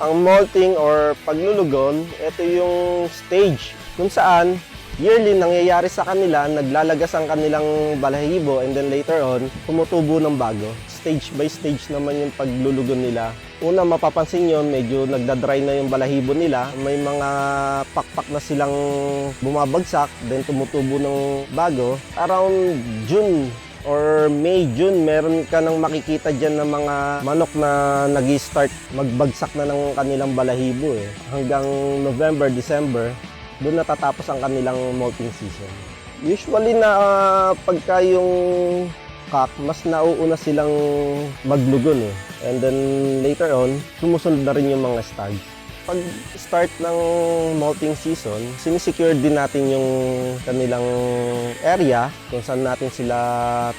Ang molting or paglulugon, ito yung stage kung saan yearly nangyayari sa kanila, naglalagas ang kanilang balahibo and then later on, tumutubo ng bago. Stage by stage naman yung paglulugon nila. Una, mapapansin nyo, medyo nagdadry na yung balahibo nila. May mga pakpak na silang bumabagsak, then tumutubo ng bago. Around June or May, June, meron ka nang makikita dyan ng mga manok na nag start magbagsak na ng kanilang balahibo eh. Hanggang November, December, doon natatapos ang kanilang molting season. Usually na ah, pagka yung cock, mas nauuna silang maglugon eh. And then later on, sumusunod na rin yung mga stags. Pag start ng molting season, sinisecure din natin yung kanilang area kung saan natin sila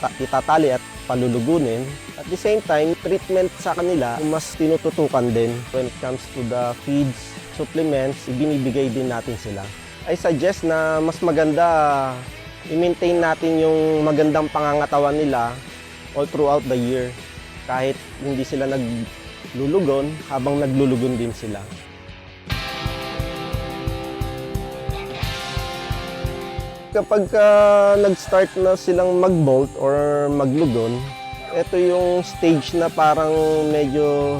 ta- itatali at palulugunin. At the same time, treatment sa kanila, mas tinututukan din when it comes to the feeds, supplements, ibinibigay din natin sila. I suggest na mas maganda i-maintain natin yung magandang pangangatawan nila all throughout the year. Kahit hindi sila naglulugon, habang naglulugon din sila. Kapag ah, nag-start na silang mag-bolt or maglugon, ito yung stage na parang medyo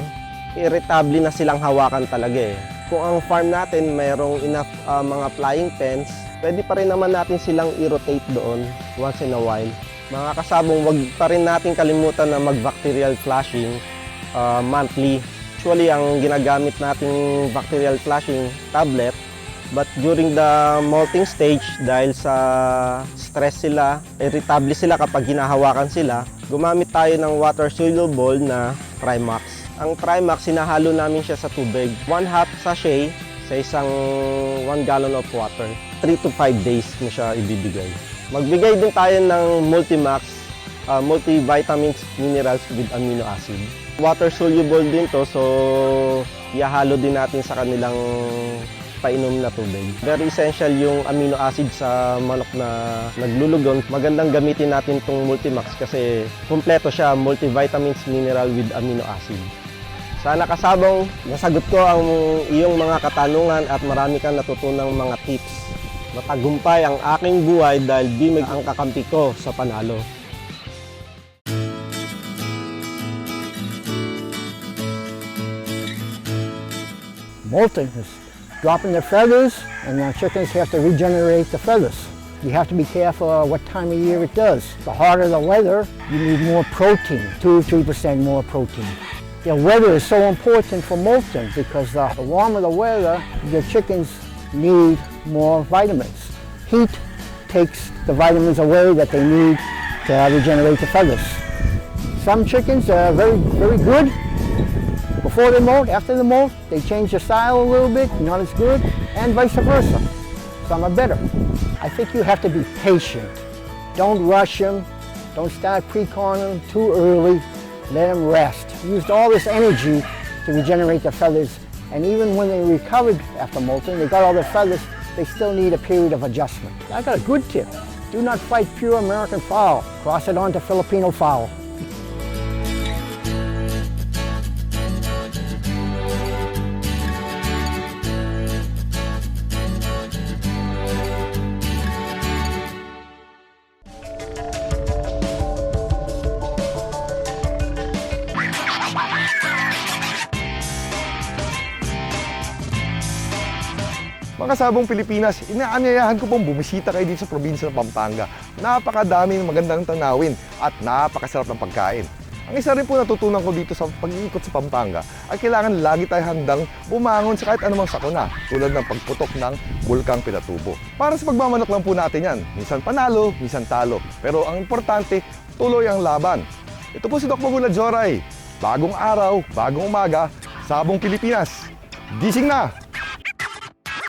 irritable na silang hawakan talaga eh. Kung ang farm natin mayroong enough ah, mga flying pens, pwede pa rin naman natin silang i-rotate doon once in a while. Mga kasabong, wag pa rin natin kalimutan na mag-bacterial flushing ah, monthly. Actually, ang ginagamit nating bacterial flushing tablet But during the molting stage, dahil sa stress sila, irritable sila kapag hinahawakan sila, gumamit tayo ng water soluble na Trimax. Ang Trimax, sinahalo namin siya sa tubig. One half sachet sa isang 1 gallon of water. 3 to 5 days mo siya ibibigay. Magbigay din tayo ng Multimax, uh, multivitamins, minerals with amino acid. Water soluble din to, so ihahalo din natin sa kanilang painom na tubig. Very essential yung amino acid sa manok na naglulugon. Magandang gamitin natin itong Multimax kasi kumpleto siya, multivitamins, mineral with amino acid. Sana kasabong nasagot ko ang iyong mga katanungan at marami kang natutunang mga tips. Matagumpay ang aking buhay dahil bimig ang kakampi ko sa panalo. molting dropping their feathers, and the chickens have to regenerate the feathers. You have to be careful uh, what time of year it does. The hotter the weather, you need more protein, 2 3% more protein. The weather is so important for molting because uh, the warmer the weather, the chickens need more vitamins. Heat takes the vitamins away that they need to regenerate the feathers. Some chickens are very, very good before they molt, after they molt, they change their style a little bit, not as good, and vice versa. Some are better. I think you have to be patient. Don't rush them. Don't start pre-corning them too early. Let them rest. Used all this energy to regenerate their feathers, and even when they recovered after molting, they got all their feathers, they still need a period of adjustment. I got a good tip. Do not fight pure American fowl. Cross it on to Filipino fowl. Mga sabong Pilipinas, inaanyayahan ko pong bumisita kayo dito sa probinsya ng Pampanga. Napakadami ng magandang tanawin at napakasarap ng pagkain. Ang isa rin po natutunan ko dito sa pag-iikot sa Pampanga ay kailangan lagi tayo handang bumangon sa kahit anumang sakuna tulad ng pagputok ng bulkang Pinatubo. Para sa pagmamanok lang po natin yan. Minsan panalo, minsan talo. Pero ang importante, tuloy ang laban. Ito po si Doc Magula Joray. Bagong araw, bagong umaga, sabong Pilipinas. Gising na!